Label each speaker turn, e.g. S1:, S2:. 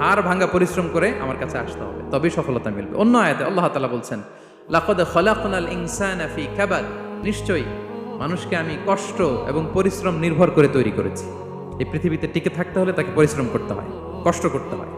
S1: হাড় ভাঙ্গা পরিশ্রম করে আমার কাছে আসতে হবে। তবেই সফলতা মিলবে। অন্য আয়াতে আল্লাহ তালা বলছেন, লাকাদ খলাকুনাল ইনসান আফি কাবাদ। নিশ্চয়ই মানুষকে আমি কষ্ট এবং পরিশ্রম নির্ভর করে তৈরি করেছি। এই পৃথিবীতে টিকে থাকতে হলে তাকে পরিশ্রম করতে হয়, কষ্ট করতে হয়।